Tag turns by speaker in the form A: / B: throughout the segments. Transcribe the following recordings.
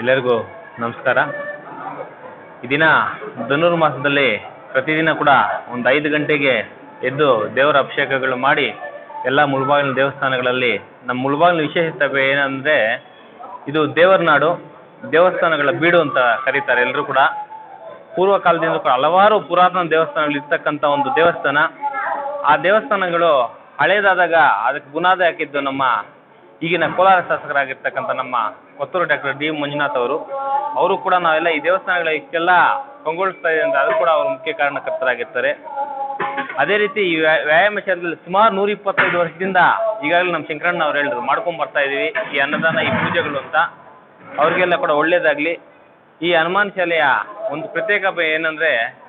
A: ಎಲ್ಲರಿಗೂ ನಮಸ್ಕಾರ. ಈ ದಿನ ಧನುರ್ಮಾಸದಲ್ಲಿ ಪ್ರತಿದಿನ ಕೂಡ ಒಂದು ಐದು ಗಂಟೆಗೆ ಎದ್ದು ದೇವರ ಅಭಿಷೇಕಗಳು ಮಾಡಿ ಎಲ್ಲ ಮುಳುಬಾಗಿಲಿನ ದೇವಸ್ಥಾನಗಳಲ್ಲಿ. ನಮ್ಮ ಮುಳುಬಾಗಿಲಿನ ವಿಶೇಷತೆ ಏನಂದರೆ ಇದು ದೇವರ ನಾಡು, ದೇವಸ್ಥಾನಗಳ ಬೀಡು ಅಂತ ಕರೀತಾರೆ ಎಲ್ಲರೂ ಕೂಡ. ಪೂರ್ವ ಕಾಲದಿಂದ ಕೂಡ ಹಲವಾರು ಪುರಾತನ ದೇವಸ್ಥಾನಗಳು ಇರ್ತಕ್ಕಂಥ ಒಂದು ದೇವಸ್ಥಾನ. ಆ ದೇವಸ್ಥಾನಗಳು ಹಳೇದಾದಾಗ ಅದಕ್ಕೆ ಬುನಾದಿ ಹಾಕಿದ್ದು ನಮ್ಮ ಈಗಿನ ಕೋಲಾರ ಶಾಸಕರಾಗಿರ್ತಕ್ಕಂಥ ನಮ್ಮ ಕೊತ್ತೂರು ಡಾಕ್ಟರ್ ಡಿ ಮಂಜುನಾಥ್ ಅವರು ಅವರು ಕೂಡ ನಾವೆಲ್ಲ ಈ ದೇವಸ್ಥಾನಗಳ ಇಷ್ಟೆಲ್ಲ ಕಂಗೊಳಿಸ್ತಾ ಇದೆ ಅಂತ ಅದು ಕೂಡ ಅವರು ಮುಖ್ಯ ಕಾರಣಕರ್ತರಾಗಿರ್ತಾರೆ. ಅದೇ ರೀತಿ ಈ ವ್ಯಾ- ವ್ಯಾಯಾಮ ಶಾಲೆಯಲ್ಲಿ ಸುಮಾರು ನೂರ ಇಪ್ಪತ್ತೈದು ವರ್ಷದಿಂದ ಈಗಾಗಲೇ ನಮ್ಮ ಶಂಕರಣ್ಣ ಅವ್ರು ಹೇಳಿದ್ರು, ಮಾಡ್ಕೊಂಡು ಬರ್ತಾ ಇದ್ದೀವಿ ಈ ಅನ್ನದಾನ, ಈ ಪೂಜೆಗಳು ಅಂತ. ಅವ್ರಿಗೆಲ್ಲ ಕೂಡ ಒಳ್ಳೇದಾಗಲಿ. ಈ ಹನುಮಾನ್ ಶಾಲೆಯ ಒಂದು ಪ್ರತ್ಯೇಕ ಏನಂದ್ರೆ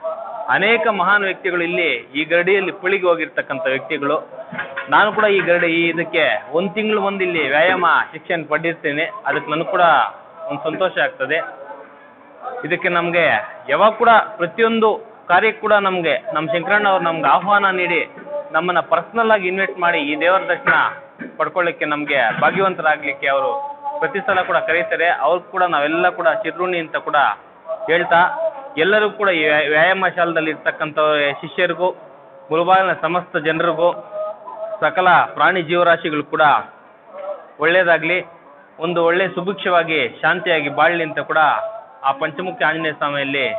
A: ಅನೇಕ ಮಹಾನ್ ವ್ಯಕ್ತಿಗಳು ಇಲ್ಲಿ ಈ ಗರಡಿಯಲ್ಲಿ ಪುಳಿಗೆ ಹೋಗಿರ್ತಕ್ಕಂಥ ವ್ಯಕ್ತಿಗಳು. ನಾನು ಕೂಡ ಈ ಗರಡಿ ಈ ಇದಕ್ಕೆ ಒಂದು ತಿಂಗಳು ಬಂದು ಇಲ್ಲಿ ವ್ಯಾಯಾಮ ಶಿಕ್ಷಣ ಪಡೆದಿರ್ತೇನೆ. ಅದಕ್ಕೆ ನನಗೆ ಕೂಡ ಒಂದು ಸಂತೋಷ ಆಗ್ತದೆ. ಇದಕ್ಕೆ ನಮಗೆ ಯಾವಾಗ ಕೂಡ ಪ್ರತಿಯೊಂದು ಕಾರ್ಯಕ್ಕೆ ಕೂಡ ನಮಗೆ ನಮ್ಮ ಶಂಕರಣ್ಣ ಅವ್ರು ನಮ್ಗೆ ಆಹ್ವಾನ ನೀಡಿ ನಮ್ಮನ್ನ ಪರ್ಸನಲ್ ಆಗಿ ಇನ್ವೈಟ್ ಮಾಡಿ ಈ ದೇವರ ದರ್ಶನ ಪಡ್ಕೊಳ್ಳಿಕ್ಕೆ ನಮಗೆ ಭಾಗ್ಯವಂತರಾಗಲಿಕ್ಕೆ ಅವರು ಪ್ರತಿ ಸಲ ಕೂಡ ಕರೀತಾರೆ. ಅವ್ರು ಕೂಡ ನಾವೆಲ್ಲ ಕೂಡ ಚಿರುಣಿ ಅಂತ ಕೂಡ ಹೇಳ್ತಾ ಎಲ್ಲರಿಗೂ ಕೂಡ ಈ ವ್ಯಾ- ವ್ಯಾಯಾಮ ಶಾಲದಲ್ಲಿ ಇರ್ತಕ್ಕಂಥ ಶಿಷ್ಯರಿಗೂ ಮುಳುಬಾಗಿಲಿನ ಸಮಸ್ತ ಜನರಿಗೂ, ಸಕಲ ಪ್ರಾಣಿ ಜೀವರಾಶಿಗಳು ಕೂಡ ಒಳ್ಳೆಯದಾಗಲಿ, ಒಂದು ಒಳ್ಳೆ ಸುಭಿಕ್ಷವಾಗಿ ಶಾಂತಿಯಾಗಿ ಬಾಳಲಿ ಅಂತ ಕೂಡ ಆ ಪಂಚಮುಖಿ ಆಂಜನೇಯ ಸ್ವಾಮಿಯಲ್ಲಿ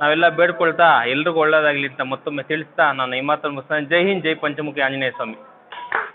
A: ನಾವೆಲ್ಲ ಬೇಡ್ಕೊಳ್ತಾ ಎಲ್ರಿಗೂ ಒಳ್ಳೆಯದಾಗಲಿ ಅಂತ ಮತ್ತೊಮ್ಮೆ ತಿಳಿಸ್ತಾ ನಾನು ಈ ಮಾತನ್ನು ಜೈ ಹಿಂದ್, ಜೈ ಪಂಚಮುಖಿ ಆಂಜನೇಯ ಸ್ವಾಮಿ.